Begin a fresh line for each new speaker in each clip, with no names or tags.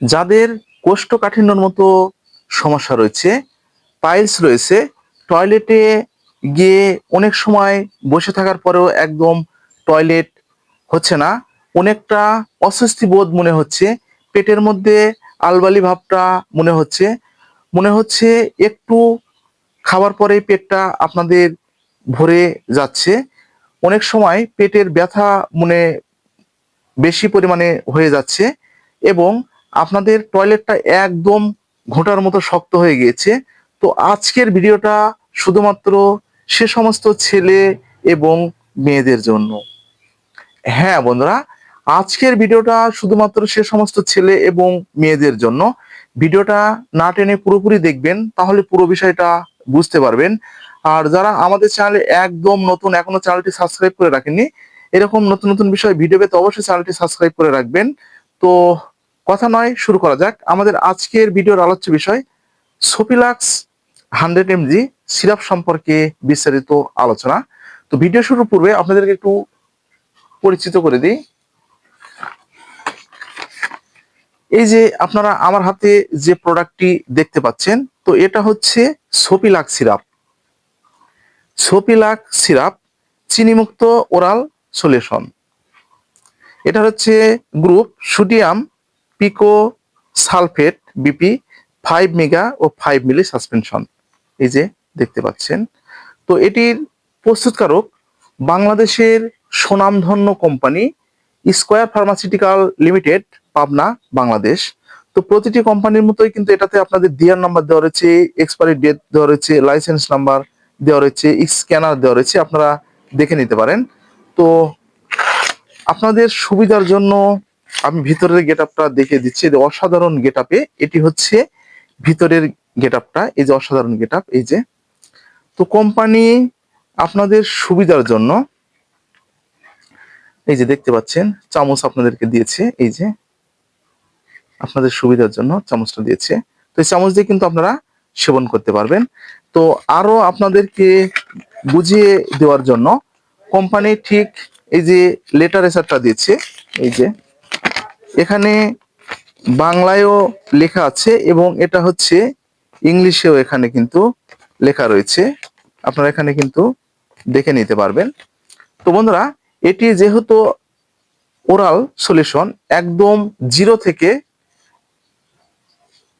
যাদের কোষ্ঠকাঠিন্যর মতো সমস্যা রয়েছে পাইলস রয়েছে টয়লেটে গিয়ে অনেক সময় বসে থাকার পরেও একদম টয়লেট হচ্ছে না। অনেকটা অস্বস্তি বোধ মনে হচ্ছে, পেটের মধ্যে আলবালি ভাবটা মনে হচ্ছে। মনে হচ্ছে একটু খাবার পরেই পেটটা আপনাদের ভরে যাচ্ছে। অনেক সময় পেটের ব্যথা মনে বেশি পরিমাণে হয়ে যাচ্ছে এবং আপনাদের টয়লেটটা একদম ঘোটার মতো শক্ত হয়ে গিয়েছে। তো আজকের ভিডিওটা শুধুমাত্র সে সমস্ত ছেলে এবং মেয়েদের জন্য। হ্যাঁ বন্ধুরা, আজকের ভিডিওটা শুধুমাত্র সে সমস্ত ছেলে এবং মেয়েদের জন্য। ভিডিওটা না টেনে পুরোপুরি দেখবেন, তাহলে পুরো বিষয়টা বুঝতে পারবেন। আর যারা আমাদের চ্যানেলে একদম নতুন, এখনও চ্যানেলটি সাবস্ক্রাইব করে রাখেননি, এরকম নতুন নতুন বিষয় ভিডিও পেতে অবশ্যই চ্যানেলটি সাবস্ক্রাইব করে রাখবেন। তো কথা নয়, শুরু করা যাক। আমাদের আজকের ভিডিওর আলোচ্য বিষয় সোপিলাক্স হান্ড্রেড এমজি সিরাপ সম্পর্কে বিস্তারিত আলোচনা। তো ভিডিও শুরুর পূর্বে আপনাদেরকে একটু পরিচিত করে দিই। এই যে আপনারা আমার হাতে যে প্রোডাক্টটি দেখতে পাচ্ছেন, তো এটা হচ্ছে সোপিলাক সিরাপ। সোপিলাক সিরাপ চিনিমুক্ত ওরাল সলিউশন। এটা হচ্ছে group sodium pico sulphate BP five mega ও ফাইভ মিলি সাসপেনশন এই যে দেখতে পাচ্ছেন। তো এটির প্রস্তুতকারক বাংলাদেশের সুনামধন্য company square pharmaceutical limited, Pabna, Bangladesh. তো প্রতিটি কোম্পানির মতোই কিন্তু এটাতে আপনাদের ডিআর নাম্বার দেওয়া রয়েছে এক্সপায়ারি ডেট দেওয়া রয়েছে লাইসেন্স নাম্বার দেওয়া রয়েছে স্ক্যানার দেওয়া রয়েছে, আপনারা দেখে নিতে পারেন। তো আপনাদের সুবিধার জন্য আমি ভিতরের গেট আপটা দেখে দিচ্ছি অসাধারণ গেট আপে এটি হচ্ছে ভিতরের গেট আপটা এই যে অসাধারণ গেট আপ এই যে। তো কোম্পানি আপনাদের সুবিধার জন্য, এই যে দেখতে পাচ্ছেন, চামচ আপনাদেরকে দিয়েছে, এই যে। আপনাদের সুবিধার জন্য চামচটা দিয়েছে। তো এই চামচ দিয়ে কিন্তু আপনারা সেবন করতে পারবেন। তো আরও আপনাদেরকে বুঝিয়ে দেওয়ার জন্য, কোম্পানি ঠিক এই যে লেটার এসারটা দিয়েছে, এই যে। এখানে বাংলায়ও লেখা আছে এবং এটা হচ্ছে ইংলিশেও এখানে কিন্তু লেখা রয়েছে। আপনারা এখানে কিন্তু দেখে নিতে পারবেন। তো বন্ধুরা, এটি যেহেতু ওরাল সলিউশন, একদম জিরো থেকে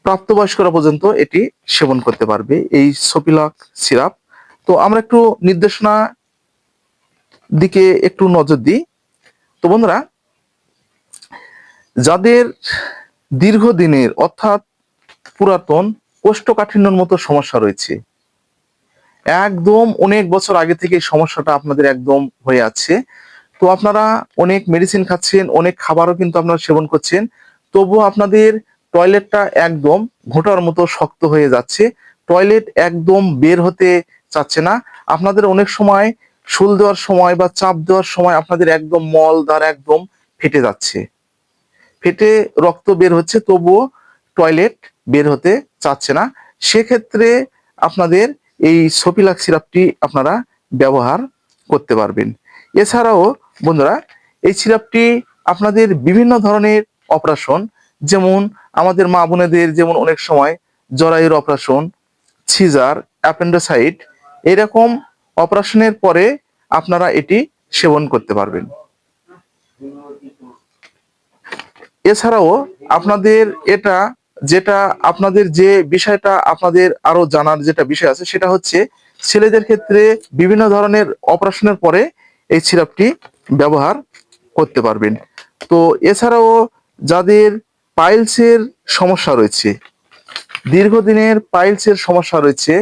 প্রাপ্তবয়স্করা পর্যন্ত এটি সেবন করতে পারবে, এই সপিলাক সিরাপ। তো আমরা একটু নির্দেশনা দিকে একটু নজর দিই। তো বন্ধুরা যাদের দীর্ঘদিনের অর্থাৎ পুরাতন কোষ্ঠকাঠিন্যর মতো সমস্যা রয়েছে, একদম অনেক বছর আগে থেকে সমস্যাটা আপনাদের একদম হয়ে আছে। তো আপনারা অনেক মেডিসিন খাচ্ছেন, অনেক খাবারও কিন্তু আপনারা সেবন করছেন, তবুও আপনাদের টয়লেটটা একদম ঘোটার মতো শক্ত হয়ে যাচ্ছে। টয়লেট একদম বের হতে চাচ্ছে না। আপনাদের অনেক সময় শুল দেওয়ার সময় বা চাপ দেওয়ার সময় আপনাদের একদম মল দ্বার একদম ফেটে যাচ্ছে। ফেটে রক্ত বের হচ্ছে, তবুও টয়লেট বের হতে চাচ্ছে না। সেক্ষেত্রে আপনাদের এই সপিলাক সিরাপটি আপনারা ব্যবহার করতে পারবেন। এছাড়াও বন্ধুরা, এই সিরাপটি আপনাদের বিভিন্ন ধরনের অপারেশন যেমন আমাদের মা বোনেদের যেমন অনেক সময় জরায়ুর অপারেশন সিজার অ্যাপেন্ডোসাইট এরকম অপারেশনের পরে আপনারা এটি সেবন করতে পারবেন। এছাড়াও আপনাদের এটা যেটা আপনাদের যে বিষয়টা আপনাদের আরও জানার যেটা বিষয় আছে সেটা হচ্ছে ছেলেদের ক্ষেত্রে বিভিন্ন ধরনের অপারেশনের পরে এই সিরাপটি ব্যবহার করতে পারবেন। তো এছাড়াও যাদের পাইলসের সমস্যা রয়েছে, দীর্ঘদিনের পাইলসের সমস্যা রয়েছে,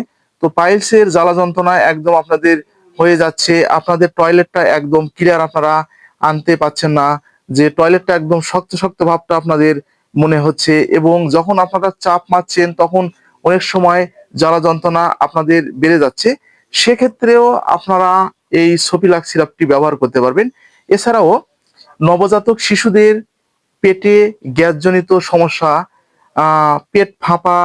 তো পাইলসের জ্বালা যন্ত্রণা একদম আপনাদের হয়ে যাচ্ছে, আপনাদের টয়লেটটা একদম ক্লিয়ার আপনারা আনতে পাচ্ছেন না যে টয়লেটটা একদম শক্ত শক্ত ভাবটা আপনাদের মনে হচ্ছে এবং যখন আপনারা চাপ মারছেন তখন অনেক সময় জ্বালা যন্ত্রণা আপনাদের বেড়ে যাচ্ছে। সেক্ষেত্রেও আপনারা এই সপিলাক সিরাপটি ব্যবহার করতে পারবেন। এছাড়াও নবজাতক শিশুদের পেটে গ্যাসজনিত সমস্যা পেট ফাঁপা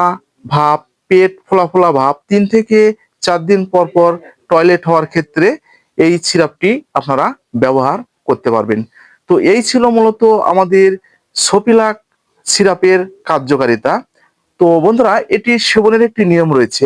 ভাব, পেট ফোলা ফোলা ভাব তিন থেকে চার দিন পর পর টয়লেট হওয়ার ক্ষেত্রে এই সিরাপটি আপনারা ব্যবহার করতে পারবেন। তো এই ছিল মূলত আমাদের সপিলাক সিরাপের কার্যকারিতা। তো বন্ধুরা, এটি সেবনের একটি নিয়ম রয়েছে।